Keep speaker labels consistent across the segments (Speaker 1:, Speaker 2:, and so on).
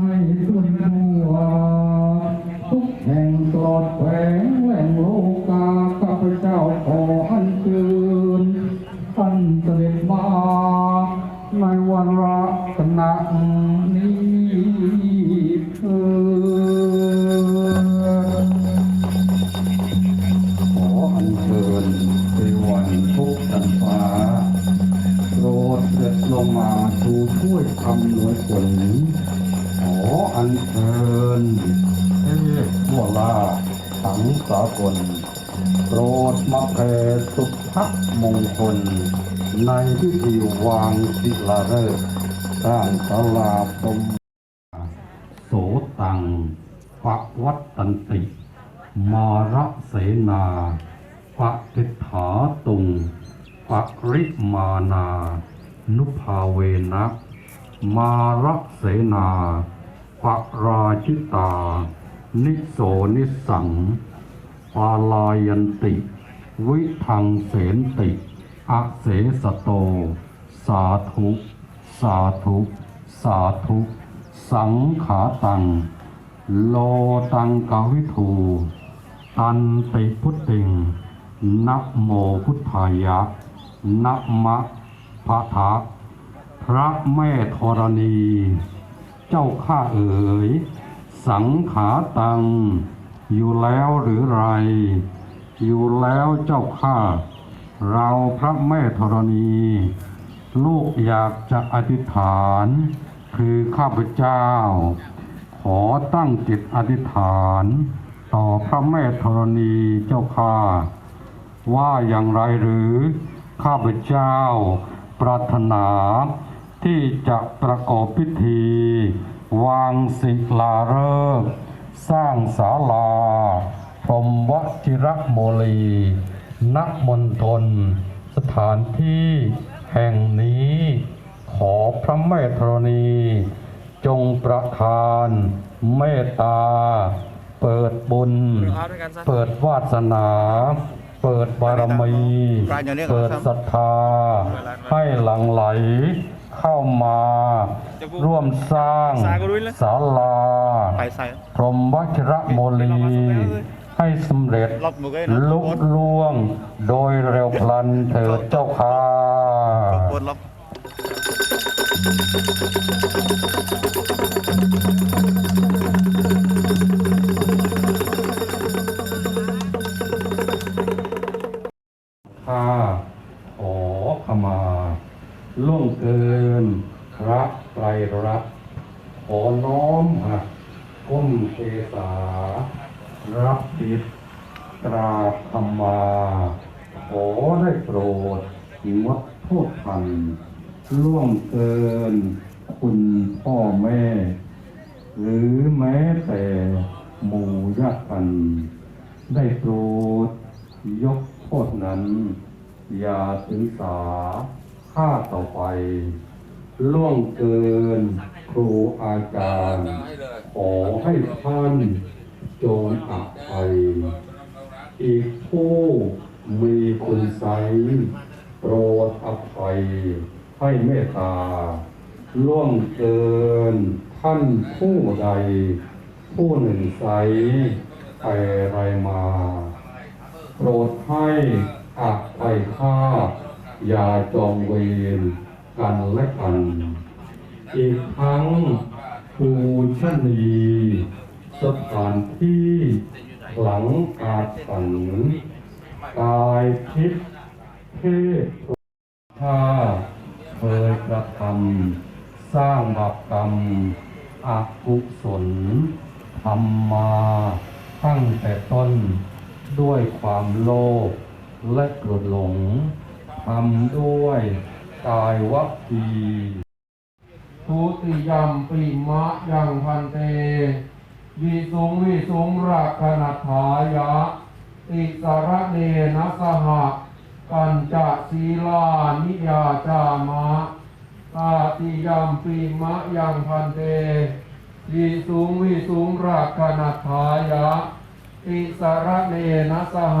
Speaker 1: ให้สุนทั่วทุกแห่งตลอดแขวงแหล่งโลกา ออัญเชิญเทพทั่วลาสังสากลโปรดมาแผ่สุภมงคล ในพิธีวางศิลาฤกษ์สร้างศาลาสมโสตังปะวัตตันติ มาระเสนาปะทิฏฐาตุงปะริมานา นุภาเวนะมาระเสนา ปราชิตา นิโสนิสัง ปาลายันติ วิทังเสนติอะเสสโต สาธุ สาธุ สาธุ สังขาตัง โลตังกวิทู ตันติพุทธิงนะโมพุทธายะนะมะพะทะพระแม่ธรณี เจ้าข้าเอ๋ย สังขาตัง อยู่แล้วหรือไร อยู่แล้วเจ้าข้า เราพระแม่ธรณี ลูกอยากจะอธิษฐาน คือข้าพเจ้า ขอตั้งจิตอธิษฐาน ต่อพระแม่ธรณีเจ้าข้า ว่าอย่างไรหรือ ข้าพเจ้า ปรารถนา ที่จะประกอบพิธี วางศิลาฤกษ์สร้างศาลา พรหมวชิระโมลีณมณฑลสถานที่แห่งนี้ ขอพระแม่ธรณี จงประทานเมตตา เปิดบุญ เปิดวาสนา เปิดบารมี เปิดศรัทธา ให้หลั่งไหล เข้ามาร่วมสร้างศาลา
Speaker 2: ไปใส่
Speaker 1: พรหมวัชระโมลีให้สำเร็จ
Speaker 2: รอบมือก็ได้นะ
Speaker 1: ลุล่วงโดยเร็วพลันเถิดเจ้าค่ะ
Speaker 2: ปวดล็อก
Speaker 1: ข้าขอขมา ล่วงเกินพระไตรรัตน์ขอน้อมหักก้มเทสา รับบิดกราธรรมา ขอได้โปรดงดโทษทันล่วงเกิน คุณพ่อแม่ หรือแม้แต่หมู่ญาติกัน ได้โปรดยกโทษนั้น อย่าถือสา ข้าต่อไป ล่วงเกินครูอาจารย์ ขอให้ท่านจงอภัยอีกผู้มีคุณไสโปรดอภัยให้เมตตา ล่วงเกินท่านผู้ใด ผู้หนึ่งไสไปไรมา โปรดให้อภัยข้า อย่าจองเวรกันและกัน อีกทั้งภูชนีสถานที่หลังอาถรรพ์กายทิพย์เทพถ้าเคยกระทำสร้างบาปกรรมอกุศลทำมาตั้งแต่ต้นด้วยความโลภและโกรธหลง ทำด้วยกายวัคคีทุติยมปิมะยังพันเต วิสุงวิสุงรักขณถายะ ติสารเนนะสหปัญจศีลานิยาจามะตาติยมปิมะยังพันเต วิสุงวิสุงรักขณถายะ ติสารเนนะสห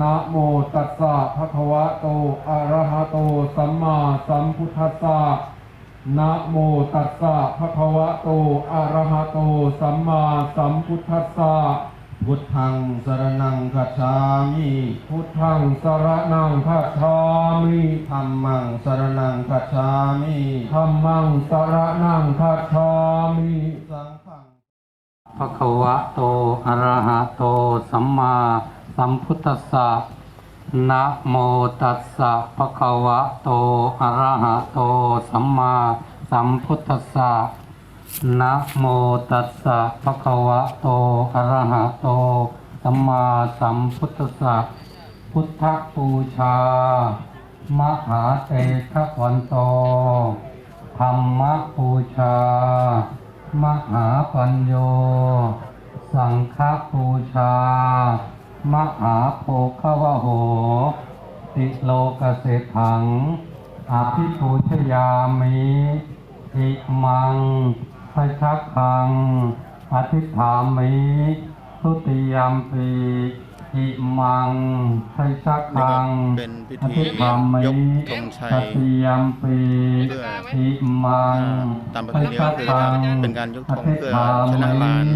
Speaker 3: นะโมตัสสะภะคะวะโต อะระหะโต สัมมาสัมพุทธัสสะนะโมตัสสะภะคะวะโต อะระหะโต สัมมาสัมพุทธัสสะ
Speaker 4: พุทธังสรณังคัจฉามิ
Speaker 3: พุทธังสรณังคัจฉามิ
Speaker 4: ธัมมังสรณังคัจฉามิ
Speaker 3: ธัมมังสรณังคัจฉามิ
Speaker 4: สังฆัง
Speaker 1: ภะคะวะโต อะระหะโต สัมมา สัมพุทธัสสะนะโมตัสสะภะคะวะโต อะระหะโต สัมมาสัมพุทธัสสะนะโมตัสสะภะคะวะโต อะระหะโต สัมมาสัมพุทธัสสะพุทธบูชามหาเตชะวันโตธรรมบูชา มหาปัญโย สังฆบูชา มหาโภควโห ติโลกเสถังอภิปูชยามิอิมังพชักขังอธิษฐามิทุติยมปีอิมังพชักขัง
Speaker 2: เป็นพิ
Speaker 1: อ
Speaker 2: ธี
Speaker 1: ธิษฐามิ
Speaker 2: ยกธงชัย
Speaker 1: ตติยมปี
Speaker 2: เพื่อ
Speaker 1: อิมัง
Speaker 2: ตามประเพณีก็คือเป็นการยกธงเพื่อชนะมาร